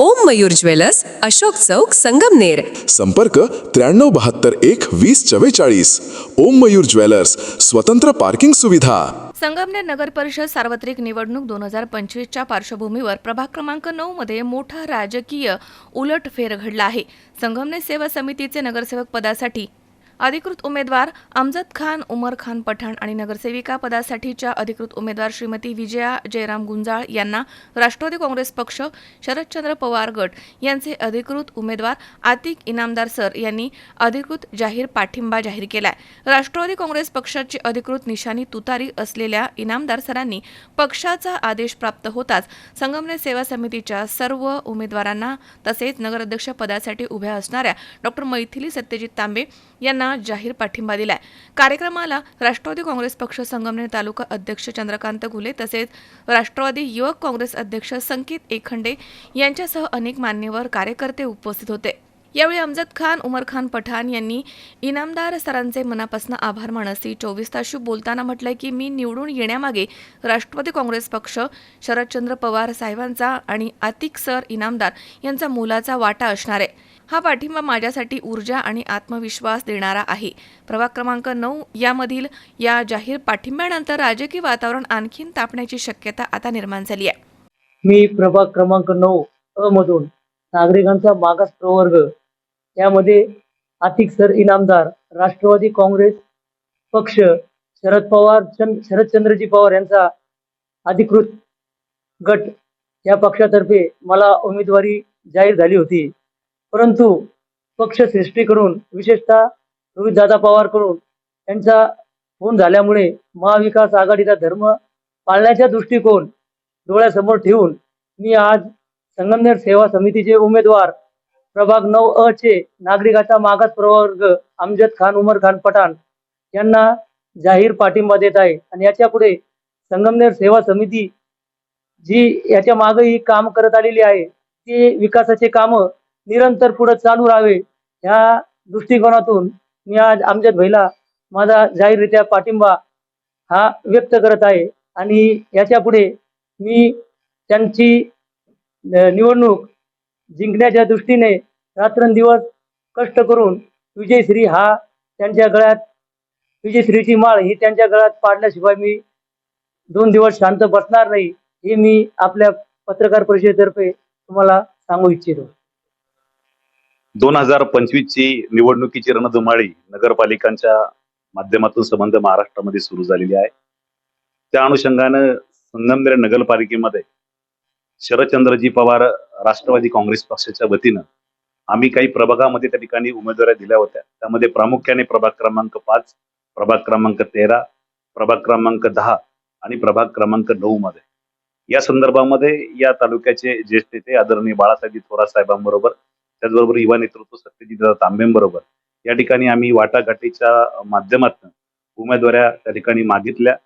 ओम Mayur jewellers Ashok Chowk Sangamner. संपर्क त्र्याण्णव बहात्तर एक वीस चव्वेचाळीस. ओम मयूर ज्वेलर्स स्वतंत्र पार्किंग सुविधा. संगमनेर नगर परिषद सार्वत्रिक निवडणूक दोन हजार पंचवीसच्या पार्श्वभूमीवर प्रभाग क्रमांक नऊ मध्ये मोठा राजकीय उलटफेर घडला आहे. संगमनेर सेवा समितीचे नगरसेवक पदासाठी अधिकृत उमेदवार अमजद खान उमर खान पठाण आणि नगरसेविका पदासाठीच्या अधिकृत उमेदवार श्रीमती विजया जयराम गुंजाळ यांना राष्ट्रवादी काँग्रेस पक्ष शरदचंद्र पवार गट यांचे अधिकृत उमेदवार आतिक इनामदार सर यांनी अधिकृत जाहीर पाठिंबा जाहीर केलाय. राष्ट्रवादी काँग्रेस पक्षाची अधिकृत निशाणी तुतारी असलेल्या इनामदार सरांनी पक्षाचा आदेश प्राप्त होताच संगमनेर सेवा समितीच्या सर्व उमेदवारांना तसेच नगराध्यक्ष पदासाठी उभ्या असणाऱ्या डॉक्टर मैथिली सत्यजित तांबे यांना जाहीर पाठिंबा दिलाय. कार्यक्रमाला राष्ट्रवादी काँग्रेस पक्ष संगमनेर तालुका अध्यक्ष चंद्रकांत घुले तसेच राष्ट्रवादी युवक काँग्रेस अध्यक्ष संकेत एखंडे यांच्यासह अनेक मान्यवर कार्यकर्ते उपस्थित होते. यावेळी अमजद खान उमर खान पठाण यांनी इनामदार सरांचे मनापासून आभार मानत सी चोवीस तासशी बोलताना म्हटलंय की मी निवडून येण्यामागे राष्ट्रवादी काँग्रेस पक्ष शरदचंद्र पवार साहेबांचा आणि आतिक सर इनामदार यांचा मोलाचा वाटा असणार आहे. हा पाठिंबा माझ्यासाठी ऊर्जा आणि आत्मविश्वास देणारा आहे. प्रभाग क्रमांक नऊ यामधील या जाहीर पाठिंब्यानंतर राजकीय वातावरण आणखीन तापण्याची शक्यता आता निर्माण झाली आहे. मी प्रभाग क्रमांक नऊ अ मधून नागरिकांचा मागास प्रवर्ग यामध्ये आतिक सर इनामदार राष्ट्रवादी काँग्रेस पक्ष शरद पवार चंद शरदचंद्रजी पवार यांचा अधिकृत गट या पक्षातर्फे मला उमेदवारी जाहीर झाली होती. परंतु पक्ष सृष्टी करून विशेषतः रोहितदादा पवारकडून यांचा फोन झाल्यामुळे महाविकास आघाडीचा धर्म पाळण्याचा दृष्टिकोन डोळ्यासमोर ठेवून मी आज संगमनेर सेवा समितीचे उमेदवार प्रभाग नऊ अ चे नागरिकाचा मागास प्रवर्ग अमजद खान उमर खान पठाण यांना जाहीर पाठिंबा देत आहे. आणि याच्यापुढे संगमनेर सेवा समिती जी याच्या मागेही काम करत आलेली आहे ती विकासाचे काम निरंतर पुढे चालू राहावे ह्या दृष्टिकोनातून मी आज आमच्या भाईला माझा जाहीररित्या पाठिंबा हा व्यक्त करत आहे. आणि याच्यापुढे मी त्यांची निवडणूक जिंकण्याच्या दृष्टीने रात्रंदिवस कष्ट करून विजयश्री हा त्यांच्या गळ्यात विजयश्रीची माळ ही त्यांच्या गळ्यात पाडल्याशिवाय मी दोन दिवस शांत बसणार नाही हे मी आपल्या पत्रकार परिषदेतर्फे तुम्हाला सांगू इच्छितो. दोन हजार पंचवीसची निवडणुकीची रणधुमाळी नगरपालिकांच्या माध्यमातून संबंध महाराष्ट्रामध्ये सुरू झालेली आहे. त्या अनुषंगानं संगमनेर नगरपालिकेमध्ये शरदचंद्रजी पवार राष्ट्रवादी काँग्रेस पक्षाच्या वतीनं आम्ही काही प्रभागामध्ये त्या ठिकाणी उमेदवाऱ्या दिल्या होत्या. त्यामध्ये प्रामुख्याने प्रभाग क्रमांक पाच प्रभाग क्रमांक तेरा प्रभाग क्रमांक दहा आणि प्रभाग क्रमांक नऊ मध्ये. या संदर्भामध्ये या तालुक्याचे ज्येष्ठ नेते आदरणीय बाळासाहेब थोरात साहेबांबरोबर त्याचबरोबर युवा नेतृत्व सत्यजित तांबेंबरोबर या ठिकाणी आम्ही वाटाघाटीच्या माध्यमातून उमेदवाऱ्या त्या ठिकाणी मागितल्या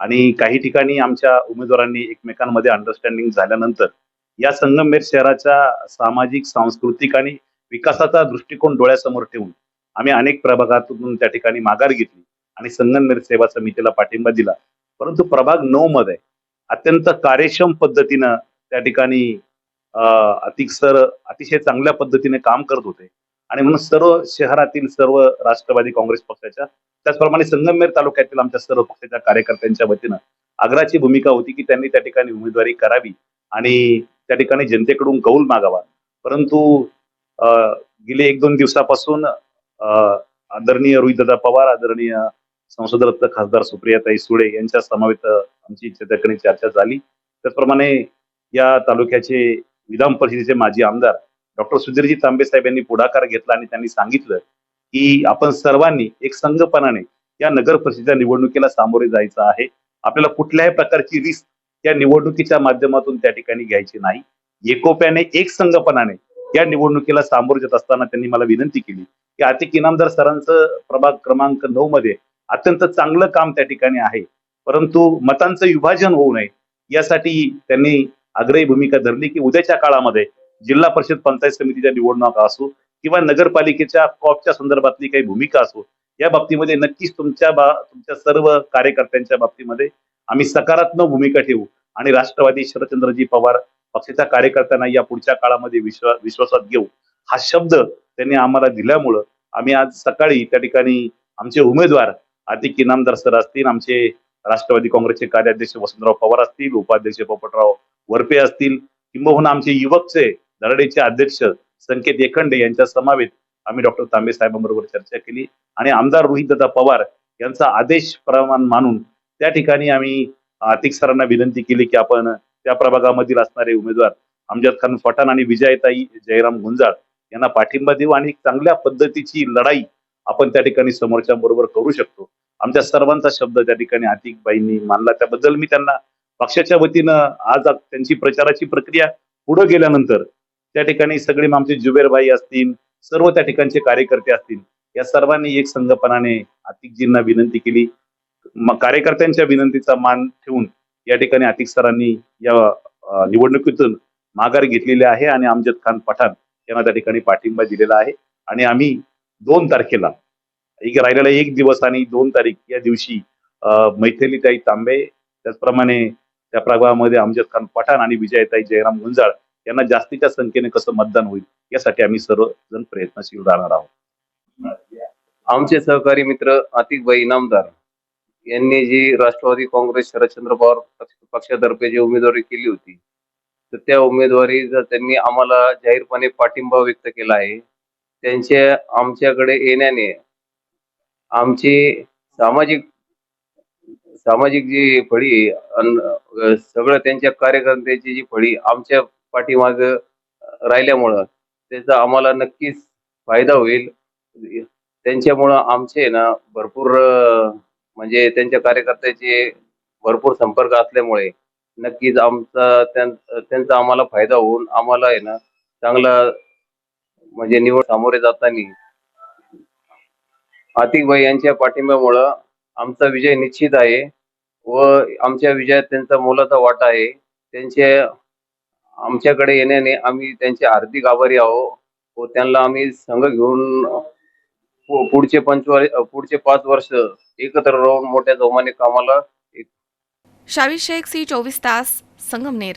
आणि काही ठिकाणी आमच्या उमेदवारांनी एकमेकांमध्ये अंडरस्टँडिंग झाल्यानंतर या संगमेर शहराच्या सामाजिक सांस्कृतिक आणि विकासाचा दृष्टिकोन डोळ्यासमोर ठेवून आम्ही अनेक प्रभागातून त्या ठिकाणी माघार घेतली आणि संगमनेर सेवा समितीला पाठिंबा दिला. परंतु प्रभाग नऊ मध्ये अत्यंत कार्यक्षम पद्धतीनं त्या ठिकाणी अतिक सर अतिशय चांगल्या पद्धतीने काम करत होते. आणि म्हणून सर्व शहरातील सर्व राष्ट्रवादी काँग्रेस पक्षाच्या त्याचप्रमाणे संगमनेर तालुक्यातील आमच्या सर्व पक्षाच्या कार्यकर्त्यांच्या वतीनं आग्राची भूमिका होती की त्यांनी त्या ठिकाणी उमेदवारी करावी आणि त्या ठिकाणी जनतेकडून कौल मागावा. परंतु अं, गेले एक दोन दिवसापासून अं, आदरणीय रोहितदादा पवार आदरणीय संसदरत्न खासदार सुप्रियाताई सुळे यांच्या समवेत आमची त्या ठिकाणी चर्चा झाली. त्याचप्रमाणे या तालुक्याचे विधान परिषदेचे माजी आमदार डॉक्टर सुधीरजी तांबे साहेब यांनी पुढाकार घेतला आणि त्यांनी सांगितलं की आपण सर्वांनी एक संघपणाने या नगर परिषदेच्या निवडणुकीला सामोरे जायचं आहे. आपल्याला कुठल्याही प्रकारची रिस्क या निवडणुकीच्या माध्यमातून त्या ठिकाणी घ्यायची नाही. एकोप्याने एक संघपणाने या निवडणुकीला सामोरे जात असताना त्यांनी मला विनंती केली की आतिक इनामदार सरांचं प्रभाग क्रमांक नऊ मध्ये अत्यंत चांगलं काम त्या ठिकाणी आहे. परंतु मतांचं विभाजन होऊ नये यासाठी त्यांनी आग्रही भूमिका धरली की उद्याच्या काळामध्ये जिल्हा परिषद पंचायत समितीच्या निवडणुका असो किंवा नगरपालिकेच्या कॉपच्या संदर्भातली काही भूमिका असो या बाबतीमध्ये नक्कीच तुमच्या बा तुमच्या सर्व कार्यकर्त्यांच्या बाबतीमध्ये आम्ही सकारात्मक भूमिका ठेवू आणि राष्ट्रवादी शरदचंद्रजी पवार पक्षाच्या कार्यकर्त्यांना या पुढच्या काळामध्ये विश्वा विश्वासात घेऊ. हा शब्द त्यांनी आम्हाला दिल्यामुळं आम्ही आज सकाळी त्या ठिकाणी आमचे उमेदवार आतिक इनामदार सर असतील आमचे राष्ट्रवादी काँग्रेसचे कार्याध्यक्ष वसंतराव पवार असतील उपाध्यक्ष पोपटराव वरपे असतील किंबहुना आमचे युवकचे दराडेचे अध्यक्ष संकेत एखंडे यांच्या समावेत आम्ही डॉक्टर तांबे साहेबांबरोबर चर्चा केली. आणि आमदार रोहितदादा पवार यांचा आदेश प्रमाण मानून त्या ठिकाणी आम्ही आतिक सरांना विनंती केली की आपण त्या प्रभागामधील असणारे उमेदवार अमजद खान पठाण आणि विजयताई जयराम गुंजाळ यांना पाठिंबा देऊ आणि चांगल्या पद्धतीची लढाई आपण त्या ठिकाणी समोरच्या बरोबर करू शकतो. आमच्या सर्वांचा शब्द त्या ठिकाणी आतिकबाईंनी मानला. त्याबद्दल मी त्यांना पक्षाच्या वतीनं आज त्यांची प्रचाराची प्रक्रिया पुढे गेल्यानंतर त्या ठिकाणी सगळे आमचे जुबेरबाई असतील सर्व त्या ठिकाणचे कार्यकर्ते असतील या सर्वांनी एक संघपणाने आतिकजींना विनंती केली. कार्यकर्त्यांच्या विनंतीचा मान ठेवून या ठिकाणी आतिक सरांनी या निवडणुकीतून माघार घेतलेली आहे आणि अमजद खान पठाण यांना त्या ठिकाणी पाठिंबा दिलेला आहे. आणि आम्ही दोन तारखेला एक राहिलेला एक दिवस आणि दोन तारीख या दिवशी मैथिलीताई तांबे त्याचप्रमाणे त्या प्रभागामध्ये अमजद खान पठाण आणि विजयताई जयराम गुंजाळ यांना जास्तीच्या संख्येने कसं मतदान होईल यासाठी आम्ही सर्वजण प्रयत्नशील राहणार आहोत. आमचे सहकारी मित्र आतिकभाई इनामदार यांनी जी राष्ट्रवादी काँग्रेस शरदचंद्र पवार पक्षातर्फे जी उमेदवारी केली होती तर त्या उमेदवारीचा त्यांनी आम्हाला जाहीरपणे पाठिंबा व्यक्त केला आहे त्यांच्या आमच्याकडे येण्याने आमची सामाजिक सामाजिक जी फळी अन अ, सगळं त्यांच्या कार्यकर्त्याची जी फळी आमच्या पाठीमाग राहिल्यामुळं त्याचा आम्हाला नक्कीच फायदा होईल. त्यांच्यामुळं आमचे ना भरपूर अ, म्हणजे त्यांच्या कार्यकर्त्याचे भरपूर संपर्क असल्यामुळे नक्कीच आमचा त्यां- त्यांचा आम्हाला फायदा होऊन आम्हाला आहे ना चांगला म्हणजे निवड सामोरे जाताना आतिकभाई यांच्या पाठिंब्यामुळं आमचा विजय निश्चित आहे व आमच्या विजयात त्यांचा मोलाचा वाटा आहे. त्यांचे आमच्याकडे येण्याने आम्ही त्यांचे हार्दिक आभारी आहोत व त्यांना आम्ही संघ घेऊन पुढचे पंचवा पुढचे पाच वर्ष एकत्र राहून मोठ्या जोमाने कामाला शावी शेख सी चोवीस तास Sangamner.